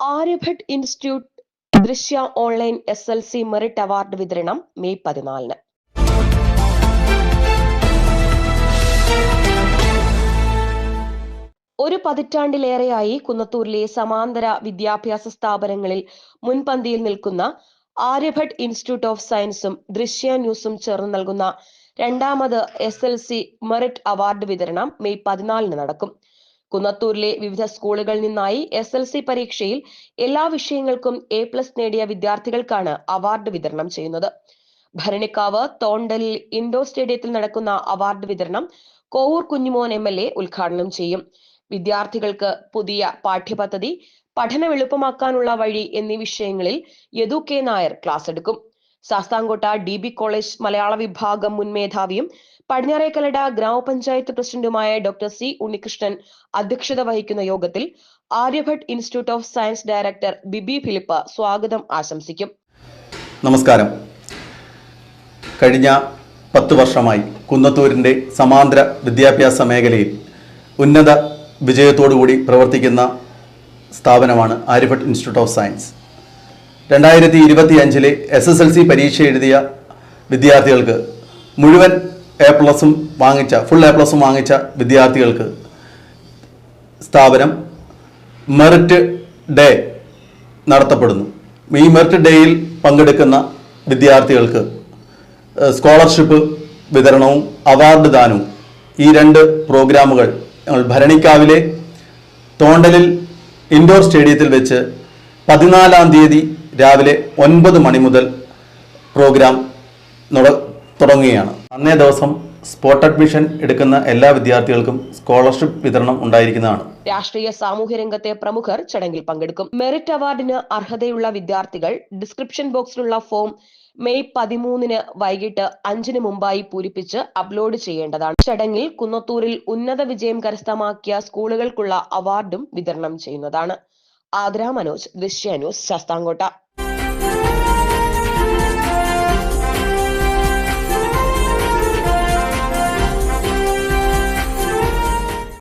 Aryabhatt institute Drishya online S L C merit award വിതരണം May പതിനാലിന്. ഒരു പതിറ്റാണ്ടിലേറെയായി കുന്നത്തൂരിലെ സമാന്തര വിദ്യാഭ്യാസ സ്ഥാപനങ്ങളിൽ മുൻപന്തിയിൽ നിൽക്കുന്ന ആര്യഭട്ട് ഇൻസ്റ്റിറ്റ്യൂട്ട് ഓഫ് സയൻസും ദൃശ്യ ന്യൂസും ചേർന്ന് നൽകുന്ന രണ്ടാമത് S L C merit award വിതരണം മെയ് പതിനാലിന് നടക്കും. കുന്നത്തൂരിലെ വിവിധ സ്കൂളുകളിൽ നിന്നായി എസ് എൽ സി പരീക്ഷയിൽ എല്ലാ വിഷയങ്ങൾക്കും എ പ്ലസ് നേടിയ വിദ്യാർത്ഥികൾക്കാണ് അവാർഡ് വിതരണം ചെയ്യുന്നത്. ഭരണിക്കാവ് തോണ്ടലിൽ ഇൻഡോർ സ്റ്റേഡിയത്തിൽ നടക്കുന്ന അവാർഡ് വിതരണം Kovoor Kunjumon M L A ഉദ്ഘാടനം ചെയ്യും. വിദ്യാർത്ഥികൾക്ക് പുതിയ പാഠ്യപദ്ധതി പഠനം എളുപ്പമാക്കാനുള്ള വഴി എന്നീ വിഷയങ്ങളിൽ യദു കെ നായർ ക്ലാസ് എടുക്കും. ശാസ്താംകോട്ട ഡി ബി കോളേജ് മലയാള വിഭാഗം മുൻ മേധാവിയും പടിഞ്ഞാറേക്കലട ഗ്രാമപഞ്ചായത്ത് പ്രസിഡന്റുമായ ഡോക്ടർ സി ഉണ്ണികൃഷ്ണൻ അധ്യക്ഷത വഹിക്കുന്ന യോഗത്തിൽ Aryabhatt institute of science director Bibi Philip സ്വാഗതം ആശംസിക്കും. നമസ്കാരം. കഴിഞ്ഞ പത്ത് വർഷമായി കുന്നത്തൂരിന്റെ സമാന്തര വിദ്യാഭ്യാസ മേഖലയിൽ ഉന്നത വിജയത്തോടുകൂടി പ്രവർത്തിക്കുന്ന സ്ഥാപനമാണ് ആര്യഭട്ട് ഇൻസ്റ്റിറ്റ്യൂട്ട് ഓഫ് സയൻസ്. രണ്ടായിരത്തി ഇരുപത്തി അഞ്ചിലെ എസ് എസ് എൽ സി പരീക്ഷ എഴുതിയ വിദ്യാർത്ഥികൾക്ക് മുഴുവൻ എ പ്ലസും വാങ്ങിച്ച ഫുൾ എ പ്ലസും വാങ്ങിച്ച വിദ്യാർത്ഥികൾക്ക് സ്ഥാപനം മെറിറ്റ് ഡേ നടത്തപ്പെടുന്നു. ഈ മെറിറ്റ് ഡേയിൽ പങ്കെടുക്കുന്ന വിദ്യാർത്ഥികൾക്ക് സ്കോളർഷിപ്പ് വിതരണവും അവാർഡ് ദാനവും ഈ രണ്ട് പ്രോഗ്രാമുകൾ ഞങ്ങൾ ഭരണിക്കാവിലെ തോണ്ടലിൽ ഇൻഡോർ സ്റ്റേഡിയത്തിൽ വെച്ച് പതിനാലാം തീയതി രാവിലെ ഒൻപത് മണി മുതൽ പ്രോഗ്രാം തുടങ്ങുകയാണ്. അന്നേ ദിവസം സ്പോട്ട് അഡ്മിഷൻ എടുക്കുന്ന എല്ലാ വിദ്യാർത്ഥികൾക്കും സ്കോളർഷിപ്പ് വിതരണം ഉണ്ടായിരിക്കുന്നതാണ്. രാഷ്ട്രീയ സാമൂഹ്യ രംഗത്തെ പ്രമുഖർ ചടങ്ങിൽ പങ്കെടുക്കും. മെറിറ്റ് അവാർഡിന് അർഹതയുള്ള വിദ്യാർത്ഥികൾ ഡിസ്ക്രിപ്ഷൻ ബോക്സിലുള്ള ഫോം മെയ് പതിമൂന്നിന് വൈകിട്ട് അഞ്ചിന് മുമ്പായി പൂരിപ്പിച്ച് അപ്ലോഡ് ചെയ്യേണ്ടതാണ്. ചടങ്ങിൽ കുന്നത്തൂരിൽ ഉന്നത വിജയം കരസ്ഥമാക്കിയ സ്കൂളുകൾക്കുള്ള അവാർഡും വിതരണം ചെയ്യുന്നതാണ്. ആദ്ര മനോജ് ദൃശ്യ ന്യൂസ് ശാസ്താംകോട്ട.